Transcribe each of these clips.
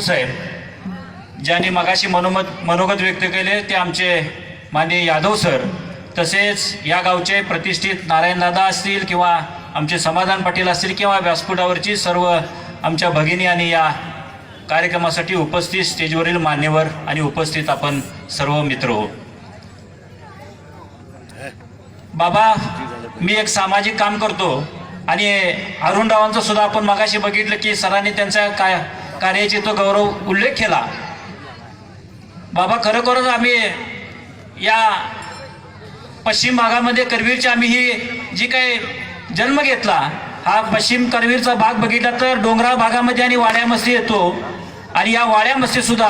साहेब ज्यांनी मगाशी मनोमत मनोगत व्यक्त केले ते आमचे माननीय यादव सर. तसेच या गावचे प्रतिष्ठित नारायणदादा असतील किंवा आमचे समाधान पाटील असतील किंवा व्यासपीठावरची सर्व आमच्या भगिनी आणि या कार्यक्रमासाठी उपस्थित स्टेजवरील मान्यवर आणि उपस्थित आपण सर्व मित्र हो बाबा मी एक सामाजिक काम करतो. आणि अरुणरावांचं सुद्धा आपण मगाशी बघितलं की सरांनी त्यांच्या काय कार्याची तो गौरव उल्लेख केला. बाबा खरोखरच आम्ही या पश्चिम भागामध्ये करवीरची आम्ही ही जी काही जन्म घेतला हा पश्चिम करवीरचा भाग बघितला तर डोंगराळ भागामध्ये आणि वाड्यामस्ती येतो. आणि या वाड्यामस्ती सुद्धा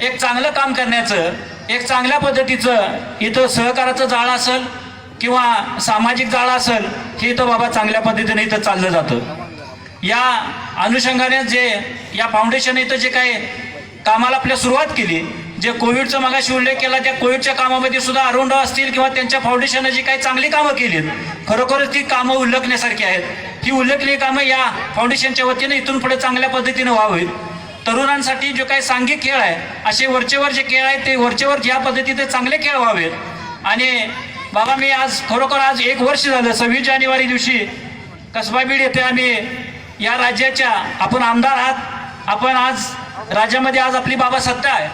एक चांगलं काम करण्याचं एक चांगल्या पद्धतीचं इथं सहकाराचं जाळं असेल किंवा सामाजिक जाळं असेल हे इथं बाबा चांगल्या पद्धतीने इथं चाललं जातं. या अनुषंगाने जे या फाउंडेशन इथं जे काही कामाला आपल्या सुरुवात केली जे कोविडचा मगाशी उल्लेख केला त्या कोविडच्या कामामध्ये सुद्धा अरुणराव असतील किंवा त्यांच्या फाउंडेशनने जी काही चांगली कामं केलीत खरोखरच ती कामं उल्लेखण्यासारखी आहेत. ही उल्लेखनीय कामं या फाउंडेशनच्या वतीने इथून पुढे चांगल्या पद्धतीने व्हावीत. तरुणांसाठी जो काही सांघिक खेळ आहे असे वरचेवर जे खेळ आहेत ते वरचेवर ज्या पद्धतीने चांगले खेळ व्हावेत. आणि बाबा मी आज खरोखर आज एक वर्ष झालं सव्वीस जानेवारी दिवशी कसबा बीड येथे आम्ही या राज्याच्या आपण आमदार आहात आपण आज राज्यामध्ये आज आपली बाबा सत्ता आहे.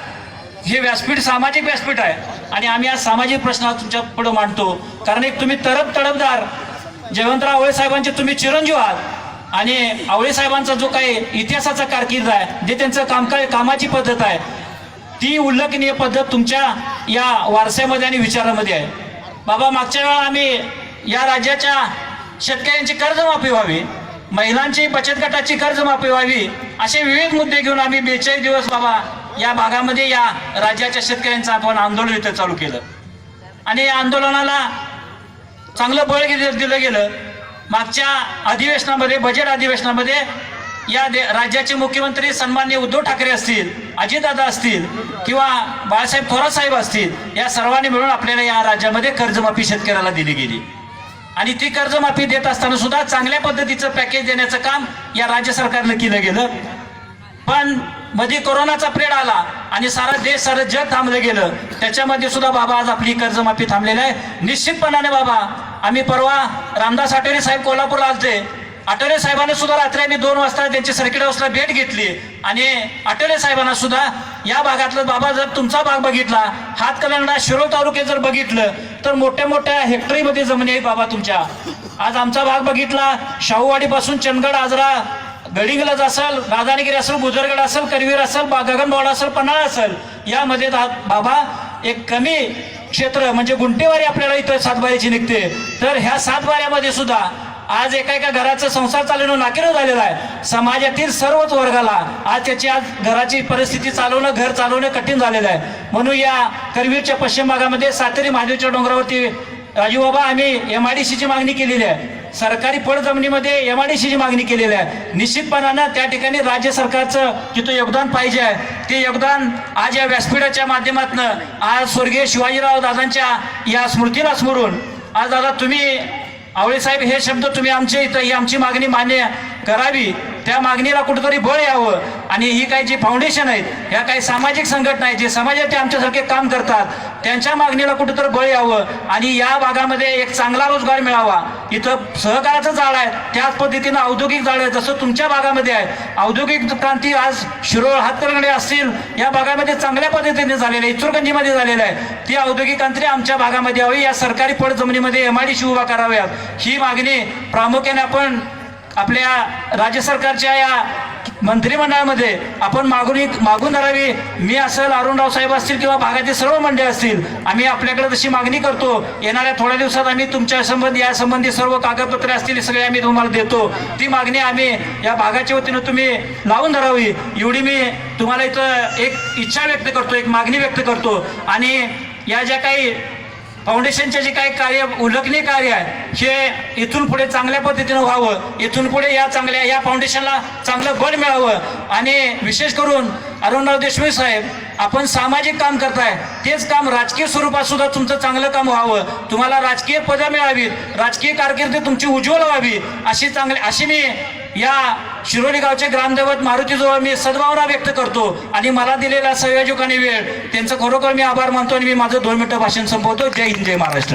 हे व्यासपीठ सामाजिक व्यासपीठ आहे आणि आम्ही आज सामाजिक प्रश्न तुमच्यापुढे मांडतो. कारण एक तुम्ही तडप तडपदार जयवंतराव आवळे साहेबांचे तुम्ही चिरंजीव आहात. आणि आवळे साहेबांचा जो काही इतिहासाचा कारकीर्द आहे जे त्यांचं कामकाज कामाची पद्धत आहे ती उल्लेखनीय पद्धत तुमच्या या वारसामध्ये आणि विचारामध्ये आहे. बाबा मागच्या वेळा आम्ही या राज्याच्या शेतकऱ्यांची कर्जमाफी व्हावी महिलांची बचत गटाची कर्जमाफी व्हावी असे विविध मुद्दे घेऊन आम्ही बेचाळीस दिवस बाबा या भागामध्ये या राज्याच्या शेतकऱ्यांचं आपण आंदोलन इथं चालू केलं. आणि या आंदोलनाला चांगलं बळ दिलं दिलं गेलं. मागच्या अधिवेशनामध्ये बजेट अधिवेशनामध्ये या दे राज्याचे मुख्यमंत्री सन्मान्य उद्धव ठाकरे असतील अजितदादा असतील किंवा बाळासाहेब थोरात साहेब असतील या सर्वांनी मिळून आपल्याला या राज्यामध्ये कर्जमाफी शेतकऱ्याला दिली गेली. आणि ती कर्जमाफी देत असताना सुद्धा चांगल्या पद्धतीचं पॅकेज देण्याचं काम या राज्य सरकारनं केलं गेलं. पण मध्ये कोरोनाचा पिरियड आला आणि सारा देश सारं जग थांबलं गेलं. त्याच्यामध्ये सुद्धा बाबा आज आपली कर्जमाफी थांबलेली आहे. निश्चितपणाने बाबा आम्ही परवा रामदास आठवले साहेब कोल्हापूरला आलते. आठवले साहेबांनी सुद्धा रात्री आम्ही दोन वाजता त्यांची सर्किट हाऊसला भेट घेतली. आणि आठवले साहेबांना सुद्धा या भागातलं बाबा जर तुमचा भाग बघितला हातकलंगडा शिरोळ तालुक्यात जर बघितलं तर मोठ्या मोठ्या हेक्टरीमध्ये जमिनी आहेत बाबा तुमच्या. आज आमचा भाग बघितला शाहूवाडीपासून चंदगड आजरा गडिंगलज असेल राधानगिरी असेल गुजरगड असेल करवीर असेल बा- गगनबावडा असेल पन्हाळा असेल यामध्ये दा- बाबा एक कमी क्षेत्र म्हणजे गुंटेवारी आपल्याला इथं सातबाऱ्याची निघते. तर ह्या सातबाऱ्यामध्ये सुद्धा आज एका एका घराचा संसार चालवणं नाकिरं झालेला आहे. समाजातील सर्वच वर्गाला आज त्याची आज घराची परिस्थिती चालवणं घर चालवणं कठीण झालेलं आहे. म्हणून या करवीरच्या पश्चिम भागामध्ये सातेरी महादेवच्या डोंगरावरती राजूबाबा आम्ही एम आय डी सीची मागणी केलेली आहे. सरकारी पड जमिनीमध्ये एम आय डी सीची मागणी केलेली आहे. निश्चितपणानं त्या ठिकाणी राज्य सरकारचं जिथं योगदान पाहिजे आहे ते योगदान आज या व्यासपीठाच्या माध्यमातून आज स्वर्गीय शिवाजीराव दादांच्या या स्मृतीला स्मरून आज दादा तुम्ही आवळे साहेब हे शब्द तुम्ही आमच्या इथं ही आमची मागणी मान्य करावी. त्या मागणीला कुठंतरी बळ यावं. आणि ही काही जी फाउंडेशन आहेत ह्या काही सामाजिक संघटना आहेत जे समाजाचे आमच्यासारखे काम करतात त्यांच्या मागणीला कुठंतरी बळ यावं. आणि या भागामध्ये एक चांगला रोजगार मिळावा. इथं सहकाराचं जाळ आहे त्याच पद्धतीनं औद्योगिक जाळ आहे जसं तुमच्या भागामध्ये आहे. औद्योगिक क्रांती आज शिरोळ हातकरंगडे असतील या भागामध्ये चांगल्या पद्धतीने झालेलं आहे. इचुरगंजीमध्ये झालेलं आहे. ती औद्योगिक क्रांती आमच्या भागामध्ये यावी. या सरकारी पड जमिनीमध्ये एम आय डी उभा कराव्यात. ही मागणी प्रामुख्याने आपण आपल्या राज्य सरकारच्या या मंत्रिमंडळामध्ये आपण मागून मागून धरावी. मी असेल अरुणराव साहेब असतील किंवा भागातील सर्व मंडळी असतील आम्ही आपल्याकडे तशी मागणी करतो. येणाऱ्या थोड्या दिवसात आम्ही तुमच्या संबंधी या संबंधी सर्व कागदपत्रे असतील सगळे आम्ही तुम्हाला देतो. ती मागणी आम्ही या भागाच्या वतीनं तुम्ही लावून धरावी. एवढी मी तुम्हाला इथं एक इच्छा व्यक्त करतो एक मागणी व्यक्त करतो. आणि या ज्या काही फाउंडेशनचे जे काही कार्य उल्लेखनीय कार्य आहे हे इथून पुढे चांगल्या पद्धतीनं व्हावं इथून पुढे या चांगल्या या फाउंडेशनला चांगलं बळ मिळावं. आणि विशेष करून अरुणराव देशमुख साहेब आपण सामाजिक काम करताय तेच काम राजकीय स्वरूपात सुद्धा तुमचं चांगलं काम व्हावं. तुम्हाला राजकीय पदं मिळावीत राजकीय कारकिर्दी तुमची उज्ज्वल व्हावी अशी चांगली अशी मी या शिरोली गावचे ग्रामदैवत मारुतीजवळ मी सद्भावना व्यक्त करतो आणि मला दिलेला संयोजक आणि वेळ त्यांचं खरोखर मी आभार मानतो आणि मी माझं दोन मिनिटं भाषण संपवतो. जय हिंद जय महाराष्ट्र.